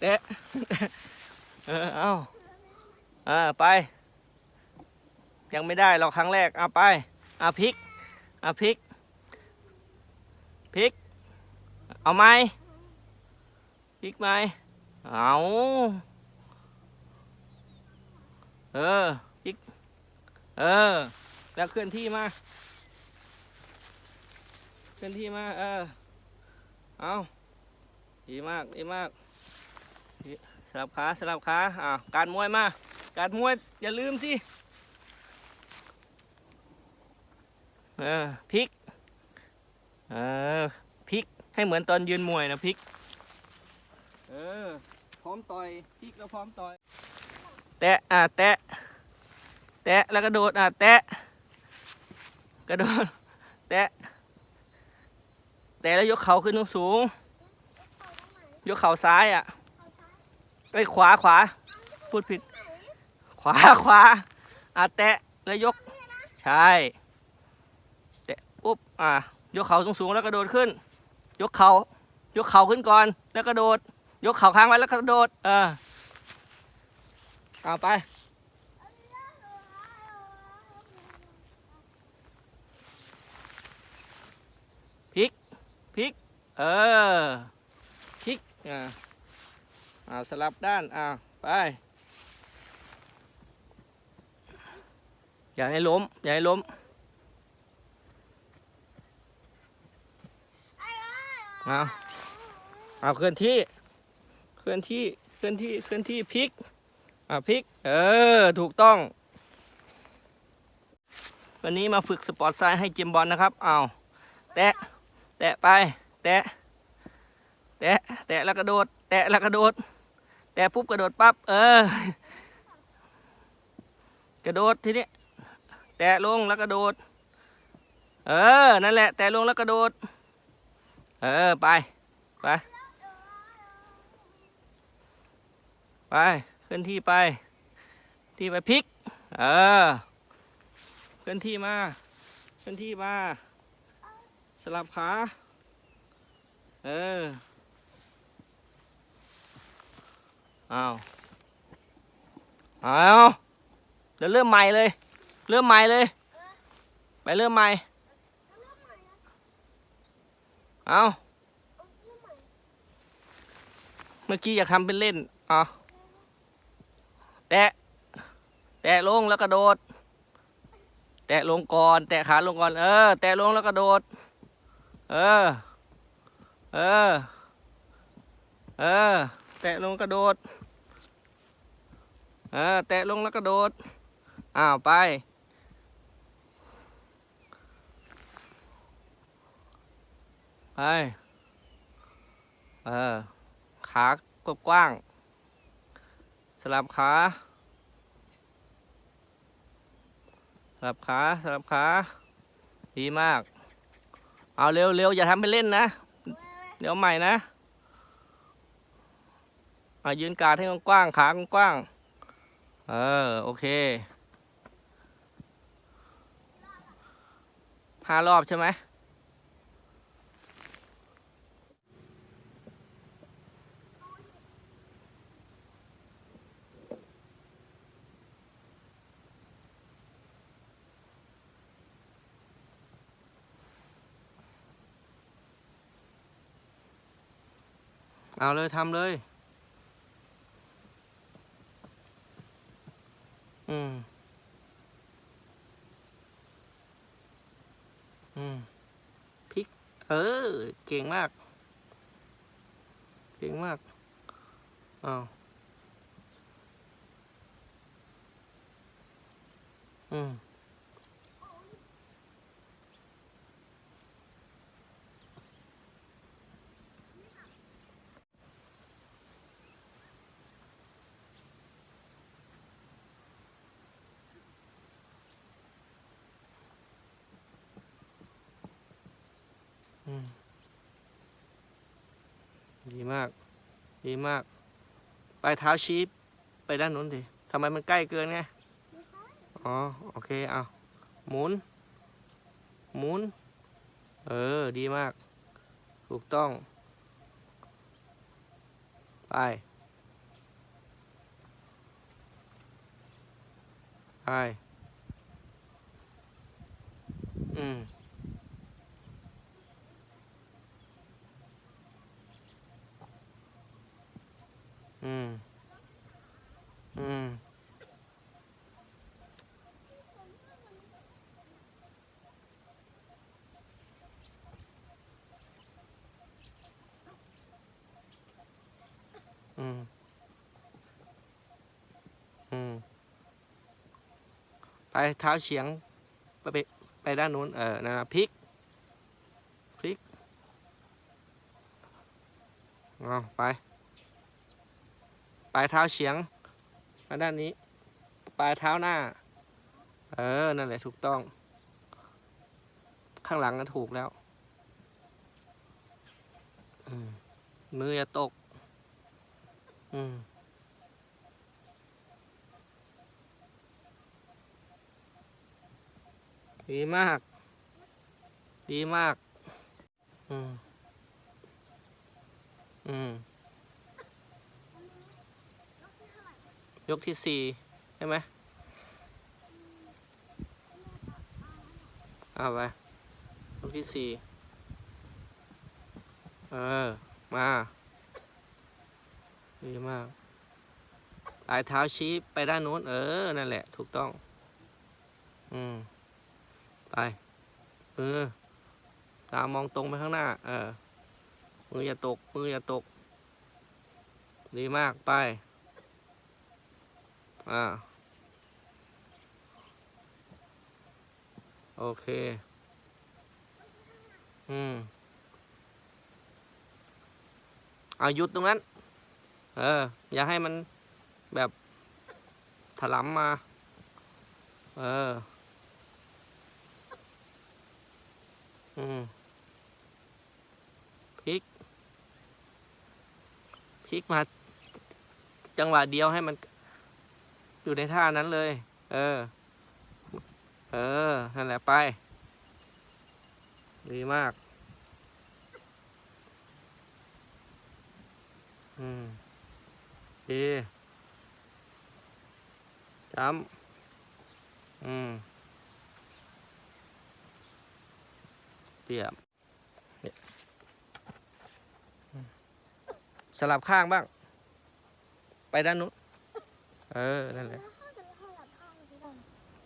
แตะเออเอาอ่าไป ยังไม่ได้เราครั้งแรกเอาไปเอาพริกเอาพริกพริก เอาไหมพริกไหมเอาเออพริก เออ แล้วเคลื่อนที่มา เคลื่อนที่มา เออ เอาดีมาก ดีมาก สลับขาสลับขาอ่าการมวยมา การมวยอย่าลืมสิเออพลิกเออพลิกให้เหมือนตอนยืนมวยนะพลิกเออพร้อมต่อยพลิกแล้วพร้อมต่อยแตะอ่าแตะแตะแล้วกระโดดอ่าแตะกระโดดแตะแตะแล้วยกเข่าขึ้นสูงยกเข่าซ้ายอะ ไอ้ยขวาขวา พูดผิด ขวาขวาอะแตะแล้วยก ใช่แตะปุ๊บอะยกเข่าสูงๆแล้วกระโดดขึ้น ยกเข่ายกเข่าขึ้นก่อน แล้วกระโดด ยกเข่าค้างไว้แล้วกระโดด เออเอาไปพลิกพลิกเออพลิกอ่า อาสลับด้านอ่าไป อย่าให้ล้ม อย่าให้ล้มเอาเอาเคลื่อนที่ เคลื่อนที่ เคลื่อนที่ เคลื่อนที่พลิกอ่าพลิก เออ ถูกต้อง วันนี้มาฝึกสปอร์ตไซด์ให้เจมบอลนะครับเอาแตะ แตะไป แตะ แตะ แตะแล้วกระโดด แตะแล้วกระโดด แตะปุ๊บกระโดดปั๊บเออ กระโดดทีนี้แตะลงแล้วกระโดด เออ นั่นแหละ แตะลงแล้วกระโดด เออ ไป ไป ไปเคลื่อนที่ไป ที่ไปพลิก เออเคลื่อนที่มาเคลื่อนที่มา สลับขา เออ เอาเอาเดี๋ยวเริ่มใหม่เลย เริ่มใหม่เลย ไปเริ่มใหม่เอาเมื่อกี้อยากทำเป็นเล่นเอาแตะ แตะลงแล้วกระโดด แตะลงก่อน แตะขาลงก่อน เออ แตะลงแล้วกระโดด เออ เออ เออ แตะลงกระโดด เออแตะลงแล้วกระโดด อ้าวไปไปเออ ขากว้างสลับขาสลับขาสลับขา ดีมาก เอาเร็วเร็วอย่าทำไปเล่นนะ เดี๋ยวใหม่นะ เอายืนกาดให้กว้างขากว้างๆ เออ โอเคห้ารอบใช่ไหมเอาเลยทำเลย อืม อืมพริก เออ เก่งมาก เก่งมากอ้าวอืม ดีมาก ปลายเท้าชี้ไปด้านนู้นดิทำไมมันใกล้เกินไง อ๋อ โอเค เอาหมุน หมุน เออ ดีมาก ถูกต้อง ไป ไป อืม อืม อืม อืม อืม ไปเท้าเฉียงไปไปไปด้านนู้น เออนะพลิกพลิก เอาไป ปลายเท้าเฉียงมาด้านนี้ ปลายเท้าหน้า เออ นั่นแหละถูกต้อง ข้างหลังก็ถูกแล้วอืมมืออย่าตก อืมดีมาก ดีมาก อืม อืม ยกที่สี่ใช่ไหมเอาไปยกที่สี่เออ มาดีมากปลายเท้าชี้ไปด้านโน้น เออ นั่นแหละ ถูกต้อง อืม ไปมือตามองตรงไปข้างหน้า เออ มืออย่าตก มืออย่าตก ดีมาก ไป อ่า โอเค อืมเอาหยุดตรงนั้น เออ อย่าให้มันแบบถลำมา เออ อืมพลิกพลิกมา จังหวะเดียวให้มัน อยู่ในท่านั้นเลย เออ เออ นั่นแหละไป ดีมาก อืม ดีจำอืม เตรียมเนี่ยสลับข้างบ้าง ไปด้านนู้น เออ นั่นแหละ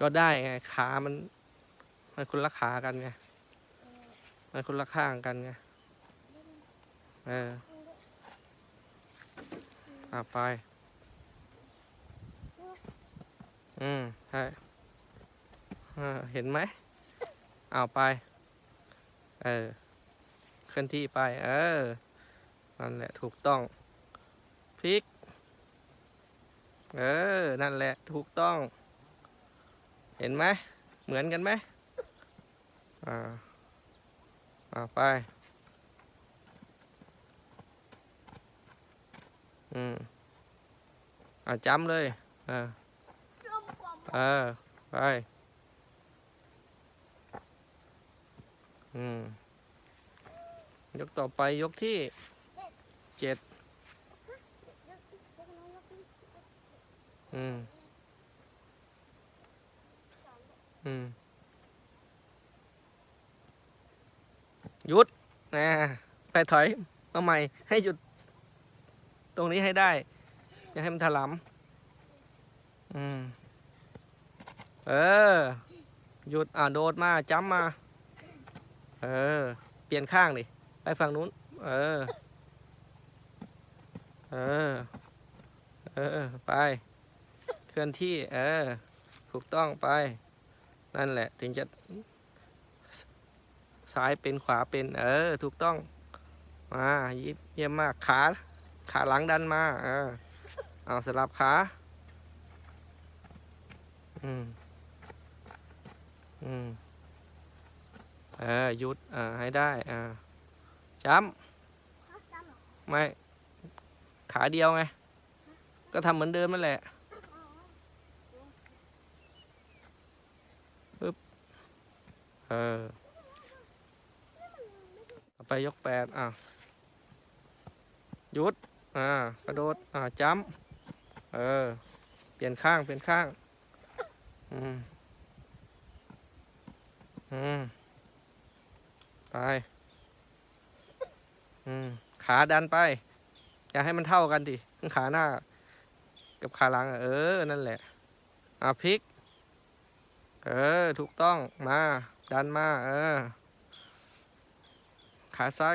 ก็ได้ไงขามัน มันคนละขากันไงมันคนละข้างกันไงเอออะไป อืมใช่อ่าเห็นไหมเอาไป เออ เคลื่อนที่ไป เออ นั่นแหละถูกต้อง พลิก เออ นั่นแหละ ถูกต้อง เห็นไหม เหมือนกันไหมอ่าอ่าไป อืม อ่าจำเลยอ่าเออ ไป อืม ยกต่อไปยกที่เจ็ด อืม อืมหยุดนะไปถอยมาใหม่ ให้หยุด ตรงนี้ให้ได้จะให้มันถลำอืม เออ หยุด อ่าโดดมาจ้ำมา เออ เปลี่ยนข้างดิ ไปฝั่งนู้น เออ เออ เออ ไป ลื่อนที่ เออ ถูกต้องไป นั่นแหละ ถึงจะ ซ้ายเป็นขวาเป็น เออ ถูกต้อง มาเยี่ยมเยี่ยมมาก ขา ขาหลังดันมา เออ เอาสลับขา อืม อืม เออหยุด อ่า ให้ได้ อ่าจ้ำไม่ ขาเดียวไง ก็ทำเหมือนเดิมนั่นแหละ เออเอาไปยกแปดอะหยุด อ่า กระโดด อ่าจ้ำเออ เปลี่ยนข้าง เปลี่ยนข้าง อืม อืม ไป อืม ขาดันไป อย่าให้มันเท่ากันดิขาหน้า กับขาหลัง เออ นั่นแหละ อะพลิก เออ ถูกต้อง มา ดันมา เออ ขาซ้าย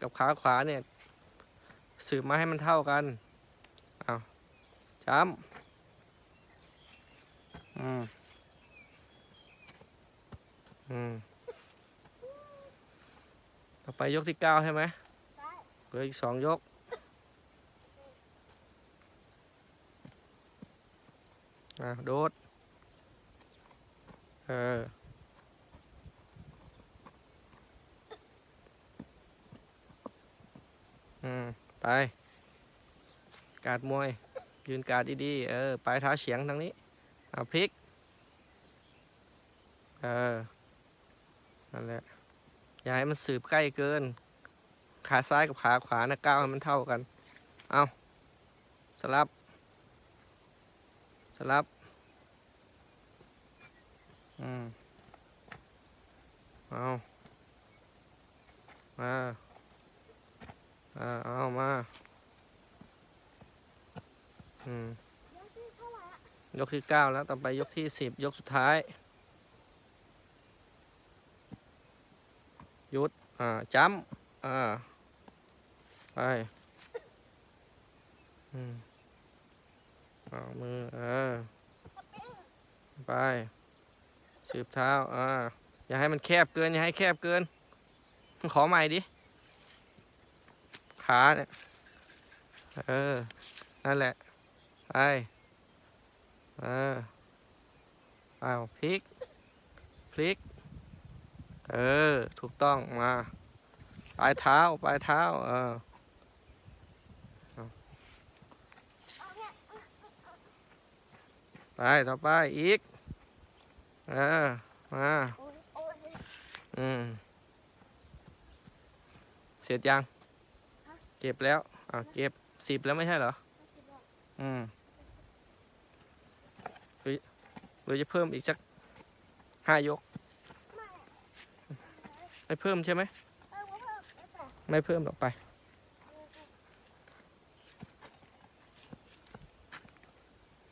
กับขาขวาเนี่ย สืบมาให้มันเท่ากัน เอาจ้ำอืม อืม ต่อไปยกที่เก้าใช่ไหมได้เหลืออีกสองยก อะ โดด เออ อืม ไป การดมวย ยืนการดดีๆ เออ ปลายเท้าเฉียงทางนี้ เอาพลิก เออ นั่นแหละ อย่าให้มันสืบใกล้เกิน ขาซ้ายกับขาขวานะก้าวให้มันเท่ากัน เอาสลับ สลับ อืม เอา มา อ่าเอามา อืม ยกที่เก้าแล้ว ต่อไปยกที่สิบยกสุดท้าย ยุด อ่าจ้ำอ่า ไป อืมเอามือ เออ ไป สืบเท้า อ่า อย่าให้มันแคบเกิน อย่าให้แคบเกิน ขอใหม่ดิ ขาเนี่ย เออ นั่นแหละ ไป เออ เอาพลิก พลิก เออ ถูกต้องมา ปลายเท้า ปลายเท้า เออเอาไป ต่อไป อีก เออ มาอ้ยโอ้ยอืม เสร็จยัง เก็บแล้วอ่าเก็บสิบแล้วไม่ใช่เหรอไม่คิดว่าอืมหรือหรือจะเพิ่มอีกสักห้ายก ไม่อะไม่เพิ่มใช่ไหมเออว่าเพิ่มไม่แต่ไม่เพิ่มหรอกไป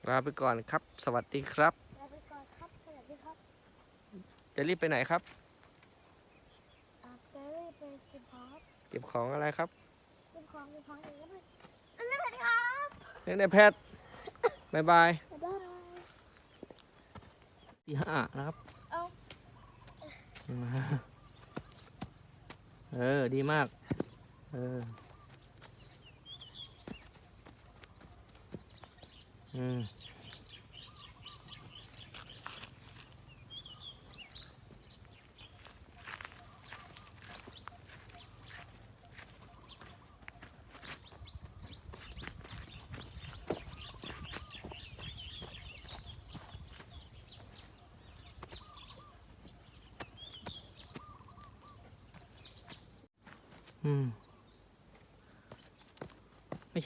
ลาไปก่อนครับ สวัสดีครับ ลาไปก่อนครับ สวัสดีครับ จะรีบไปไหนครับอะเจอรี่ไปกินพอสเก็บของอะไรครับ กินของกินของอย่างนี้ก็ไม่อันนี้สวัสดีครับเล่นในแพทย์บายบายบ๊ายบายที่ห้านะครับ เอาเออ ดีมาก เออ อืม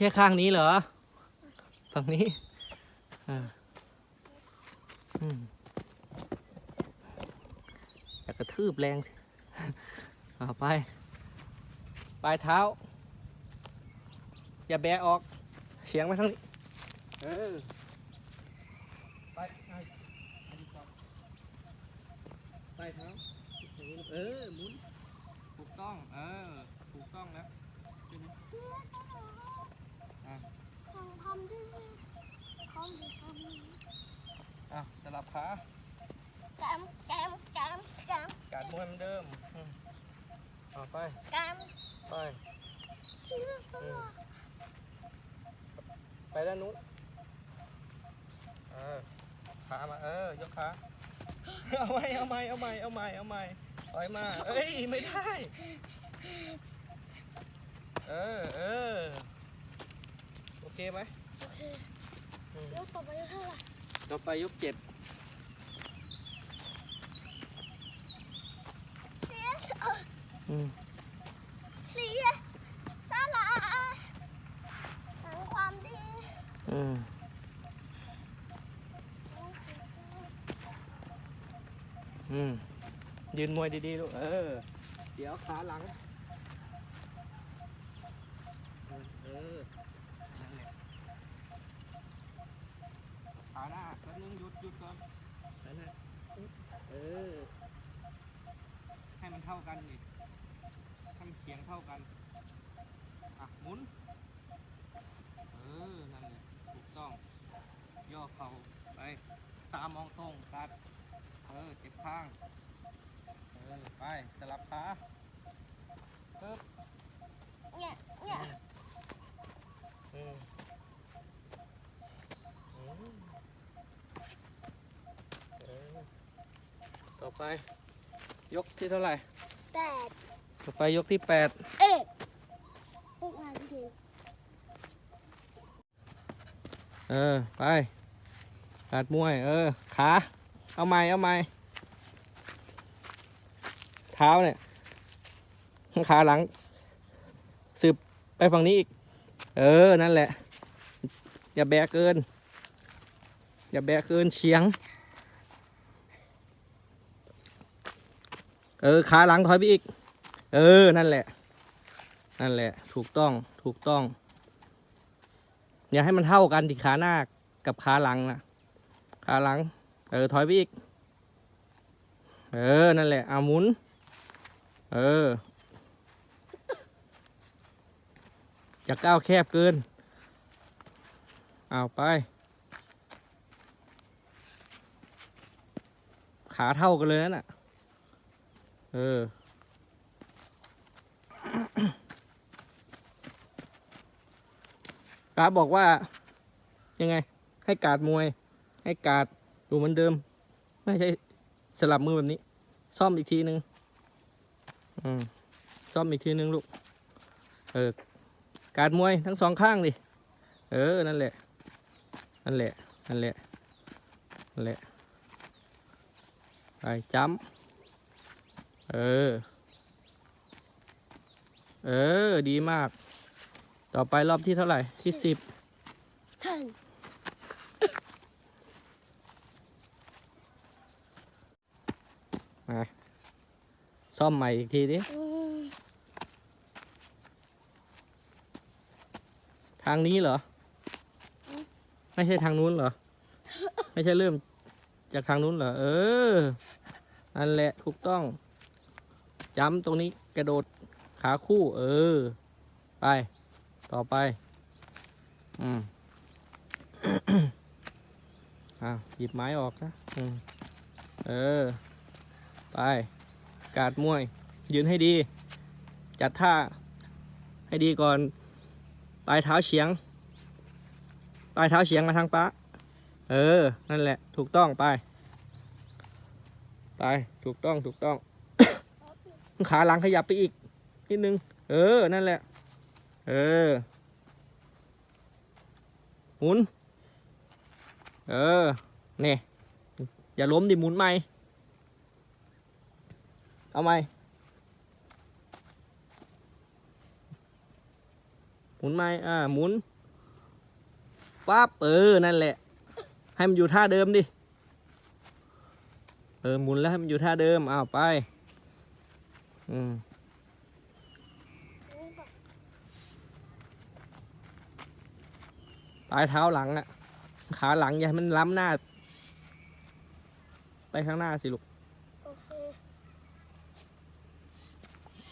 ใช่ข้างนี้เหรอ ฝั่งนี้อ่าอืมอยากระทืบแรงเอาไป ปลายเท้า อย่าแบะออกเฉียงมาทางนี้ เออ ไปไปอันนี้ก่อนปลายเท้าอย่างนี้เออ หมุน ถูกต้อง เออ ถูกต้องแล้วใช่ไหม ทำทำดิทำดิทำดิ อะส ลับขาแกมแกมแกมแกมการมวยเหมือนเดิมอืมเอาไป แกมไปเชื่อตัวไปด้านนู้นเออขามา เออ ยกขา เอาใหม่เอาใหม่เอาใหม่เอาใหม่เอาใหม่ถอยมา เอ้ย ไม่ได้ เออ เออ โอเคไหมโอเคยกต่อไปเท่าไหร่ ต่อไปยกเจ็ด เสียเออ อืม เสียสาระทำความดีอืมอืมยืนมวยดีๆลูกเออ เดี๋ยวขาหลัง เออนั่นแหละขาหน้าแป๊บนึงหยุดหยุดก่อนนั่นแหละเออ ให้มันเท่ากันดิ ให้มันเขียงเท่ากัน อะหมุน เออ นั่นแหละถูกต้อง ย่อเข่าไป ตามองตรงกัด เออ เจ็บข้าง เออ ไป สลับขาปึ๊บเนี่ยเนี่ยอืมอืมเออต่อไป ยกที่เท่าไหร่แปด ต่อไปยกที่แปดเอ๊ะพวกมันคือเออ ไปกัดมวย เออ ขา เอาไม้เอาไม้เท้าเนี่ย ขาหลัง สืบไปฝั่งนี้อีก เออ นั่นแหละ อย่าแบกเกิน อย่าแบกเกินเฉียง เออ ขาหลังถอยไปอีก เออ นั่นแหละ นั่นแหละ ถูกต้อง ถูกต้อง อย่าให้มันเท่ากันที่ขาหน้ากับขาหลังนะขาหลัง เออ ถอยไปอีก เออ นั่นแหละเอาหมุน เออ อย่าก้าวแคบเกิน เอาไป ขาเท่ากันเลยนั่นน่ะ เออ กาบอกว่า ยังไง ให้กาดมวย ให้กาดอยู่เหมือนเดิม ไม่ใช่สลับมือแบบนี้ ซ่อมอีกทีนึงอืมซ่อมอีกทีนึงลูก เออ กาดมวยทั้งสองข้างดิเออ นั่นแหละ นั่นแหละ นั่นแหละ นั่นแหละ ไปจ้ำเออ เออ ดีมาก ต่อไปรอบที่เท่าไหร่ ที่สิบท่านซ่อมใหม่อีกทีดิอืมทางนี้เหรอ ไม่ใช่ทางนู้นเหรอ ไม่ใช่เริ่มจากทางนู้นเหรอ เออ นั่นแหละถูกต้อง จำตรงนี้กระโดด ขาคู่เออ ไป ต่อไป อืมอ้าวหยิบไม้ออกนะอืมเออ ไป กาดมวย ยืนให้ดี จัดท่า ให้ดีก่อน ปลายเท้าเฉียง ปลายเท้าเฉียงมาทางป้าเออ นั่นแหละ ถูกต้องไป ไป ถูกต้อง ถูกต้อง ขาหลังขยับไปอีก นิดนึง เออ นั่นแหละ เออ หมุน เออนี่อย่าล้มดิหมุนไหมเอาไหมหมุนไหมอ่า หมุน ปั๊บ เออ นั่นแหละ ให้มันอยู่ท่าเดิมดิ เออ หมุนแล้วให้มันอยู่ท่าเดิม อ้าว ไป อืม ปลายเท้าหลังอะขาหลังอย่าให้มันล้ำหน้า ไปข้างหน้าสิลูก โอเค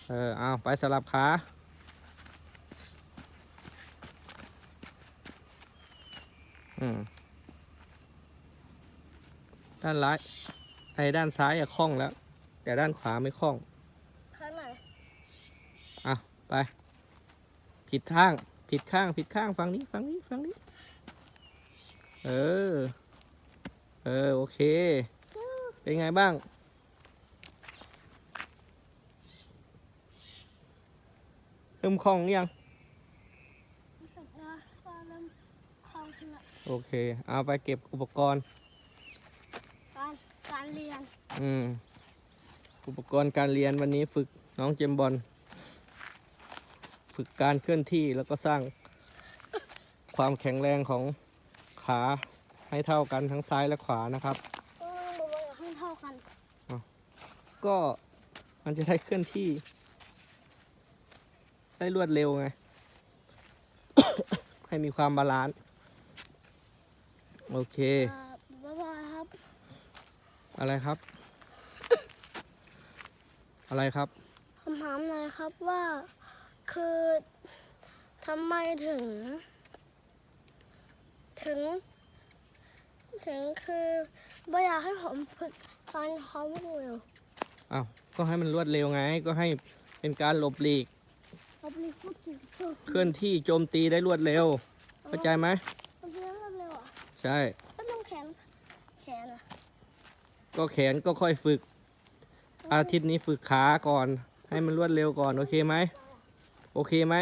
เออเอาไปสลับขาอืมด้านร้ายไอ้ด้านซ้ายอะคล่องแล้ว แต่ด้านขวาไม่คล่อง ข้างไหนอะไป ผิดทาง ผิดข้าง ผิดข้าง ฝั่งนี้ ฝั่งนี้ ฝั่งนี้ เออ เออ โอเค เป็นไงบ้าง เริ่มคล่องหรือยัง รู้สึกนะว่าเริ่มคล่องขึ้นละโอเค เอาไปเก็บอุปกรณ์ การการเรียนอืม อุปกรณ์การเรียนวันนี้ฝึกน้องเจมส์บอล ฝึกการเคลื่อนที่แล้วก็สร้างความแข็งแรงของ ขาให้เท่ากันทั้งซ้ายและขวานะครับต้องระวังให้เท่ากันอ้าวก็มันจะได้เคลื่อนที่ ได้รวดเร็วไง ให้มีความบาลานซ์โอเค อ่าบ๊ายบายครับ อะไรครับ อะไรครับ คำถามหน่อยครับว่าคือทำไมถึง ถึง ถึงคือไม่อยากให้ผมฝึกตอนเขาไม่เร็วอ้าวก็ให้มันรวดเร็วไง ก็ให้เป็นการหลบหลีกเราไปพูดถึงฝึกเคลื่อนที่โจมตีได้รวดเร็ว เข้าใจไหมมันเป็นเรื่องเร็วอะใช่ ก็ต้องแขน แขนอะก็แขนก็ค่อยฝึก อาทิตย์นี้ฝึกขาก่อน ให้มันรวดเร็วก่อน โอเคไหมโอเคไหม